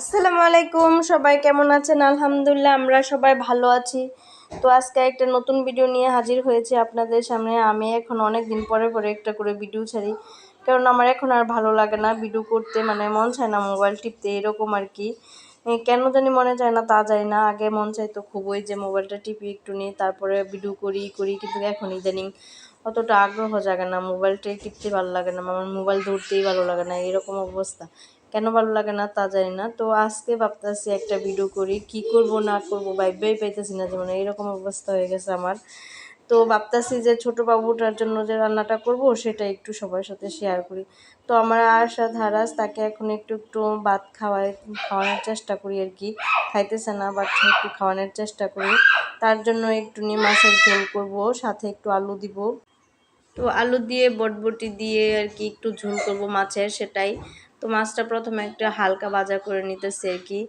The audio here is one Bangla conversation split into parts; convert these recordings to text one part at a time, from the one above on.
আসসালামু আলাইকুম, সবাই কেমন আছেন? আলহামদুলিল্লাহ, আমরা সবাই ভালো আছি। তো আজকে একটা নতুন ভিডিও নিয়ে হাজির হয়েছে আপনাদের সামনে। আমি এখন অনেক দিন পরে পরে একটা করে ভিডিও ছাড়ি। কারণ আমার এখন আর ভালো লাগে না ভিডিও করতে মানে মন চায় না মোবাইল টিপতে, এরকম আর কি। কেন জানি মনে চায় না, তা যায় না। আগে মন চাইতো খুবই যে মোবাইলটা টিপি একটু নিই তারপরে ভিডিও করি করি, কিন্তু এখন ইদানিং অতটা আগ্রহ জাগে না। মোবাইলটাই টিপতে ভালো লাগে না, আমার মোবাইল ধরতেই ভালো লাগে না, এরকম অবস্থা। কেন ভালো লাগে না তা জানি না। তো আজকে ভাবতেছি একটা ভিডিও করি, কি করব না করব ভাইবাই পাইতেছি না যেমন এইরকম অবস্থা হয়ে গেছে আমার। তো ভাবতেছি যে ছোট বাবুটার জন্য যে রান্নাটা করব, সেটা একটু সবার সাথে শেয়ার করি। তো আমার আশা ধারাস তাকে এখন একটু একটু ভাত খাওয়াই, খাওয়ানোর চেষ্টা করি আর কি। খাইতেছে না বাট একটু খাওয়ানোর চেষ্টা করি। তার জন্য একটু নিয়ে মাছের ঝোল করব, সাথে একটু আলু দিব। তো আলু দিয়ে, বটবটি দিয়ে আর কি একটু ঝোল করব মাছের, সেটাই। তো মাছটা প্রথমে একটা হালকা বাজার করে নিতেছি আর কি।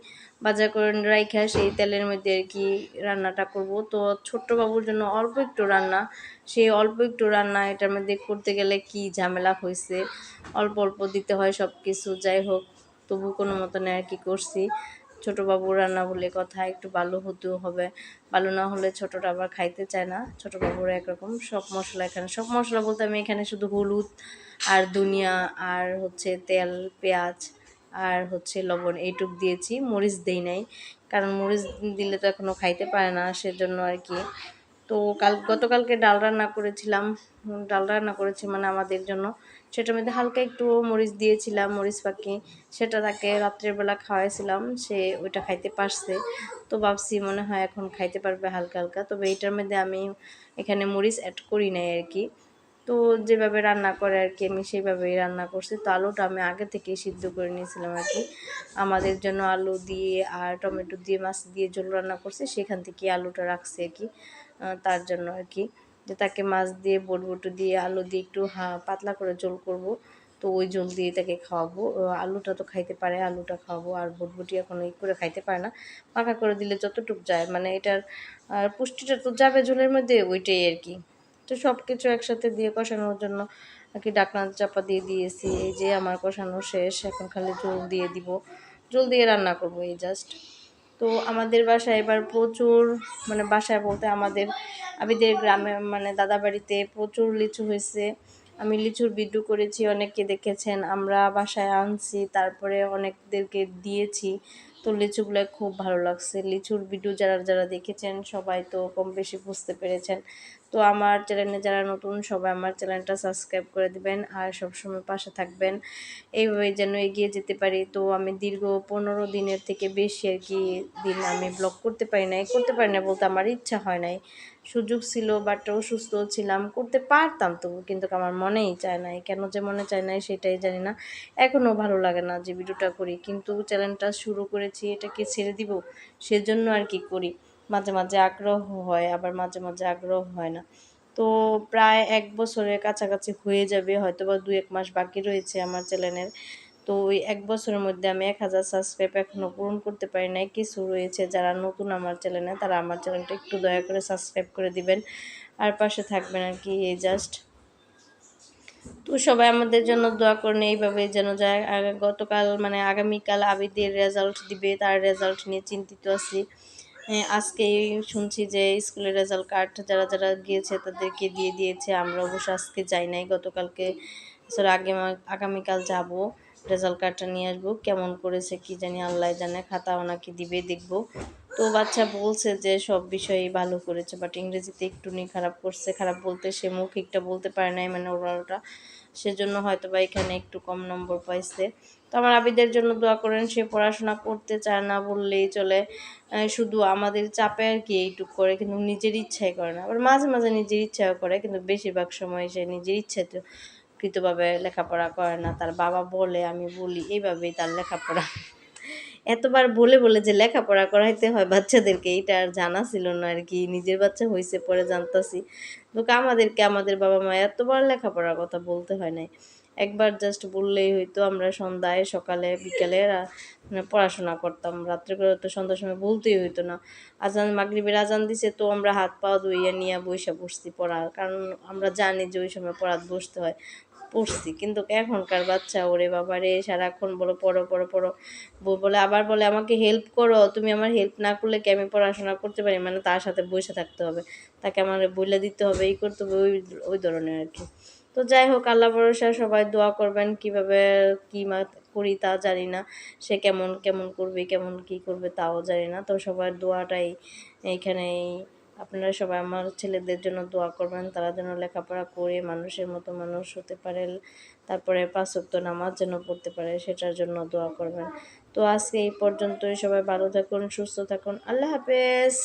বাজার করে রাইখা সেই তেলের মধ্যে আর কি রান্নাটা করব। তো ছোট্ট বাবুর জন্য অল্প একটু রান্না, সেই অল্প একটু রান্না এটার মধ্যে করতে গেলে কি ঝামেলা হয়েছে অল্প অল্প দিতে হয় সব কিছু যাই হোক, তবু কোনো মতনে আর কি করছি। ছোট বাবুর রান্না বলে কথা, একটু ভালো হতেও হবে। ভালো না হলে ছোটোটা আবার খাইতে চায় না। ছোটো বাবুর একরকম, সব মশলা এখানে, সব মশলা বলতে আমি এখানে শুধু হলুদ আর দুনিয়া, আর হচ্ছে তেল, পেঁয়াজ, আর হচ্ছে লবণ এইটুক দিয়েছি। মরিচ দেই নাই, কারণ মরিচ দিলে তো এখনও খাইতে পারে না, সেজন্য আর কি। তো কাল, গতকালকে ডাল রান্না করেছিলাম। ডাল রান্না করেছি মানে আমাদের জন্য। সেটার মধ্যে হালকা একটু মরিচ দিয়েছিলাম, মরিচ পাখি। সেটা তাকে রাত্রের বেলা খাওয়াইছিলাম, সে ওইটা খাইতে পারছে। তো ভাবছি মনে হয় এখন খাইতে পারবে হালকা হালকা। তবে এটার মধ্যে আমি এখানে মরিচ অ্যাড করি নাই আর কি। তো যেভাবে রান্না করে আর কি আমি সেইভাবেই রান্না করছি। তো আলুটা আমি আগে থেকেই সিদ্ধ করে নিয়েছিলাম আর কি আমাদের জন্য আলু দিয়ে আর টমেটো দিয়ে, মাছ দিয়ে ঝোল রান্না করছি, সেখান থেকে আলুটা রাখছি আর কি তার জন্য আর কি যে তাকে মাছ দিয়ে, বটবটু দিয়ে, আলু দিয়ে একটু হা, পাতলা করে ঝোল করব, তো ওই ঝোল দিয়ে তাকে খাওয়াবো। আলুটা তো খাইতে পারে, আলুটা খাওয়াবো, আর বটবটি এখন এই করে খাইতে পারে না। পাকা করে দিলে যতটুক যায় মানে এটার পুষ্টিটা তো যাবে ঝোলের মধ্যে, ওইটাই আর কি তো সব কিছু একসাথে দিয়ে কষানোর জন্য আর কি ডাকনা চাপা দিয়ে দিয়েছি। এই যে আমার কষানো শেষ, এখন খালি জল দিয়ে দিব। জল দিয়ে রান্না করব এই জাস্ট তো আমাদের বাসায় এবার প্রচুর মানে বাসায় বলতে আমাদের, আবিদের গ্রামে মানে দাদা বাড়িতে প্রচুর লিচু হয়েছে। আমি লিচুর ভিডিও করেছি, অনেককে দেখেছেন, আমরা বাসায় আনছি, তারপরে অনেকদেরকে দিয়েছি। তো লিচুগুলো খুব ভালো লাগছে। লিচুর ভিডিও যারা যারা দেখেছেন, সবাই তো কম বেশি বুঝতে পেরেছেন তো আমার চ্যানেলে যারা নতুন, সবাই আমার চ্যানেলটা সাবস্ক্রাইব করে দিবেন আর সবসময় পাশে থাকবেন। এইভাবে যেন এগিয়ে যেতে পারি। তো আমি দীর্ঘ পনেরো দিনের থেকে বেশি আর কি দিন আমি ব্লগ করতে পারি নাই। করতে পারি না বলতে আমার ইচ্ছা হয় নাই। সুযোগ ছিল বাট অসুস্থ ছিলাম, করতে পারতাম তবু কিন্তু আমার মনেই চায় নাই। কেন যে মনে চায় নাই সেটাই জানি না। এখনও ভালো লাগে না যে ভিডিওটা করি, কিন্তু চ্যানেলটা শুরু করেছি, এটাকে ছেড়ে দিব, সেজন্য আর কি করি। মাঝে মাঝে আগ্রহ হয়, আবার মাঝে মাঝে আগ্রহ হয় না। তো প্রায় এক বছরের কাছাকাছি হয়ে যাবে হয়তো বা দু এক মাস বাকি রয়েছে আমার চ্যানেলের। তো ওই এক বছরের মধ্যে আমি এক হাজার সাবস্ক্রাইব এখনও পূরণ করতে পারি নাই। কিছু রয়েছে যারা নতুন আমার চ্যানেলে, তারা আমার চ্যানেলটা একটু দয়া করে সাবস্ক্রাইব করে দিবেন। আর পাশে থাকবেন আর কি, এই জাস্ট। তো সবাই আমাদের জন্য দোয়া করেন এইভাবে যেন যায়। গতকাল মানে আগামীকাল আবিদের রেজাল্ট দিবে, তার রেজাল্ট নিয়ে চিন্তিত আছি। আজকেই শুনছি যে স্কুলের রেজাল্ট কার্ড যারা যারা গিয়েছে তাদেরকে দিয়ে দিয়েছে। আমরা অবশ্য আজকে যাই নাই, গতকালকে আসলে আগে আগামীকাল যাব, রেজাল্ট কার্ডটা নিয়ে আসব। কেমন করেছে কি জানি আল্লাহ জানে, খাতা ওনাকে দিবে, দেখব। তো বাচ্চা বলছে যে সব বিষয়েই ভালো করেছে বাট ইংরেজিতে একটুনি খারাপ করছে। খারাপ বলতে সে মুখ মৌখিকটা বলতে পারে নাই মানে ওরা ওটা সেজন্য হয়তো বা এখানে একটু কম নম্বর পাইছে। তো আমার আবিদের জন্য দোয়া করেন, সে পড়াশোনা করতে চায় না বললেই চলে। শুধু আমাদের চাপে আর কি এইটুক করে, কিন্তু নিজের ইচ্ছাই করে না। আবার মাঝে মাঝে নিজের ইচ্ছাও করে, কিন্তু বেশিরভাগ সময় সে নিজের ইচ্ছায় তো কৃতভাবে লেখাপড়া করে না। তার বাবা বলে, আমি বলি, এইভাবেই তার লেখাপড়া। এতবার বলে বলে যে লেখাপড়া করাইতে হয় বাচ্চাদেরকে এটা আর জানা ছিল না আর কি। নিজের বাচ্চা হয়েছে পরে জানতাছি। তো আমাদেরকে, আমাদের বাবা মা এতবার লেখাপড়ার কথা বলতে হয় নাই। একবার জাস্ট বললেই হয়তো আমরা সন্ধ্যায় সকালে, বিকালে মানে পড়াশোনা করতাম। রাত্রে করে তো সন্ধ্যার সময় বলতেই হইতো না। আজান, মাগরিবের আজান দিছে তো আমরা হাত পা ধুইয়া নিয়ে বসে বসছি পড়ার। কারণ আমরা জানি যে ওই সময় পড়াত বসতে হয়। পড়ছি, কিন্তু এখনকার বাচ্চা, ওরে বাবা রে, সারাক্ষণ বলো, পড়ো পড়ো পড়ো। বলে, আবার বলে, আমাকে হেল্প করো, তুমি আমার হেল্প না করলে কি আমি পড়াশোনা করতে পারি? মানে তার সাথে বসে থাকতে হবে। তাকে আমার বলে দিতে হবে, এই করতে হবে, ওই ওই ধরনের আর কি। তো যাই হোক, আল্লাহ ভরসা, সবাই দোয়া করবেন কীভাবে কি করি তা জানি না। সে কেমন কেমন করবে, কেমন কি করবে তাও জানি না। তো সবার দোয়াটাই এইখানেই। আপনারা সবাই আমার ছেলেদের জন্য দোয়া করবেন, তারা যেন লেখাপড়া করে মানুষের মতো মানুষ হতে পারে, তারপরে পাঁচক্ত নামাজ যেন পড়তে পারে, সেটার জন্য দোয়া করবেন। তো আজকে এই পর্যন্তই, সবাই ভালো থাকুন, সুস্থ থাকুন, আল্লাহ হাফেজ।